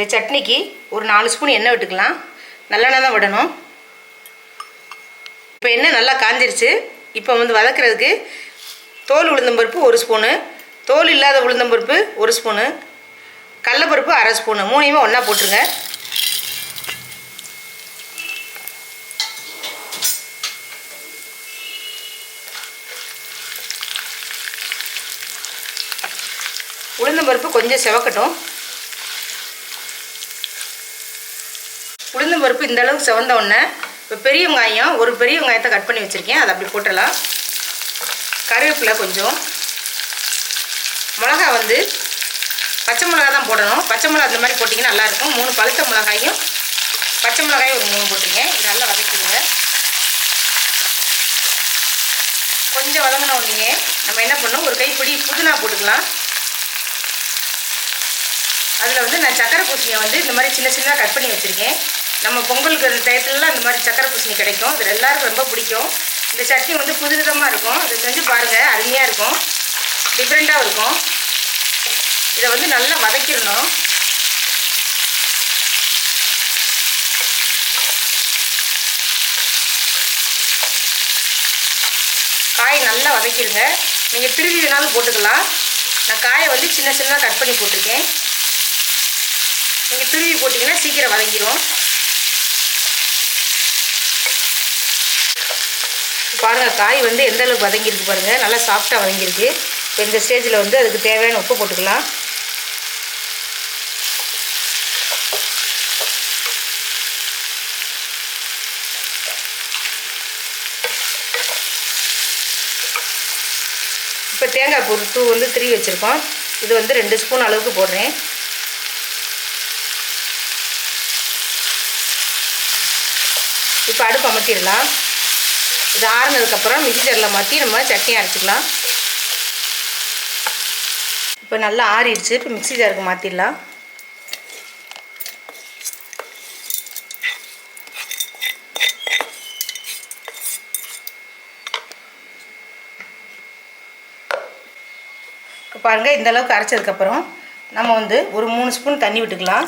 இந்த சட்னிக்கு ஒரு நாலு ஸ்பூன் எண்ணெய் விட்டுக்கலாம். நல்லெண்ணெய் தான் விடணும். இப்போ எண்ணெய் நல்லா காஞ்சிருச்சு. இப்போ வந்து வதக்கிறதுக்கு தோல் உளுந்தம்பருப்பு ஒரு ஸ்பூனு. தோல் இல்லாத உளுந்தம்பருப்பு ஒரு ஸ்பூனு. கடலப்பருப்பு அரை ஸ்பூனு. மூணையுமே ஒன்றா போட்டுருங்க. உளுந்தம்பருப்பு கொஞ்சம் செவக்கட்டும். உளுந்தம்பருப்பு இந்த அளவுக்கு செவந்த உடனே இப்போ பெரிய வெங்காயம் ஒரு பெரிய வெங்காயத்தை கட் பண்ணி வச்சுருக்கேன். அதை அப்படி போட்டலாம் கருவேப்பிலை கொஞ்சம். மிளகா வந்து பச்சை மிளகா தான் போடணும். பச்சை மிளகா அந்த மாதிரி போட்டிங்கன்னா நல்லாயிருக்கும் மூணு பழுத்த மிளகாயும் பச்சை மிளகாயும் ஒரு மூணு போட்டிருக்கேன். இது நல்லா வதக்கிடுங்க. கொஞ்சம் வதங்கின உடனே நம்ம என்ன பண்ணோம் ஒரு கைப்பிடி புதினா போட்டுக்கலாம். அதில் வந்து நான் சக்கரை பூசணியை வந்து இந்த மாதிரி சின்ன சின்னதாக கட் பண்ணி வச்சுருக்கேன். நம்ம பொங்கலுக்கு டயத்துலலாம் இந்த மாதிரி சக்கரை பூசணி கிடைக்கும். இது எல்லாருக்கும் ரொம்ப பிடிக்கும். இந்த சட்னி வந்து புதுவிதமாக இருக்கும். இதை செஞ்சு பாருங்கள் அருமையாக இருக்கும். டிஃப்ரெண்ட்டாக இருக்கும். இதை வந்து நல்லா வதக்கிடணும். காய் நல்லா வதக்கிடுங்க. நீங்கள் திருவி வேணாலும் போட்டுக்கலாம். நான் காயை வந்து சின்ன சின்னதாக கட் பண்ணி போட்டிருக்கேன். நீங்கள் துருவி போட்டிங்கன்னா சீக்கிரம் வதங்கிடும் பாருங்கள் காய் வந்து எந்த அளவுக்கு வதங்கியிருக்கு பாருங்கள் நல்லா சாஃப்டாக வதங்கியிருக்கு. இப்போ இந்த ஸ்டேஜில் வந்து அதுக்கு தேவையான உப்பு போட்டுக்கலாம். இப்போ தேங்காய் பூ தூ வந்து த்ரீ வச்சுருக்கோம். இது வந்து ரெண்டு ஸ்பூன் அளவுக்கு போடுறேன். இப்போ அடுப்பு அமர்த்திடலாம் இது ஆறுனதுக்கப்புறம் மிக்சரில் மாற்றி நம்ம சட்னி அரைச்சிக்கலாம். இப்போ நல்லா ஆறிடுச்சு. இப்போ மிக்சி ஜாருக்கு மாற்றிடலாம் இப்போ பாருங்கள் இந்த அளவுக்கு அரைச்சதுக்கப்புறம் நம்ம வந்து ஒரு மூணு ஸ்பூன் தண்ணி விட்டுக்கலாம்.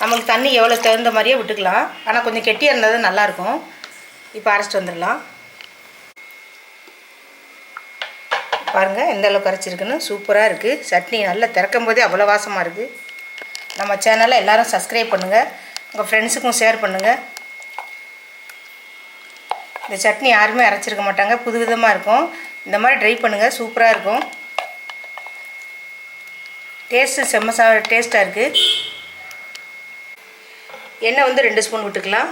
நம்மளுக்கு தண்ணி எவ்வளோ தகுந்த மாதிரியே விட்டுக்கலாம். ஆனால் கொஞ்சம் கெட்டியாக இருந்தால் தான் நல்லாயிருக்கும் இப்போ அரைச்சிட்டு வந்துடலாம். பாருங்கள் எந்த அளவுக்கு அரைச்சிருக்குன்னு. சூப்பராக இருக்குது சட்னி நல்லா திறக்கும் போதே அவ்வளோ வாசமாக இருக்குது நம்ம சேனலை எல்லோரும் சப்ஸ்கிரைப் பண்ணுங்கள் உங்கள் ஃப்ரெண்ட்ஸுக்கும் ஷேர் பண்ணுங்கள் இந்த சட்னி யாருமே அரைச்சிருக்க மாட்டாங்க. புது விதமாக இருக்கும். இந்த மாதிரி ட்ரை பண்ணுங்கள் சூப்பராக இருக்கும். டேஸ்ட்டு செம்மசா டேஸ்ட்டாக இருக்குது எண்ணெய் வந்து ரெண்டு ஸ்பூன் விட்டுக்கலாம்.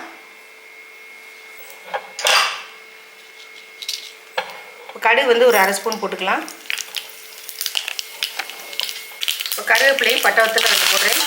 கடுகு வந்து ஒரு அரை ஸ்பூன் போட்டுக்கலாம். இப்போ கருவேப்பிலையும் பட்டை வத்தலை வந்து போடுறேன்.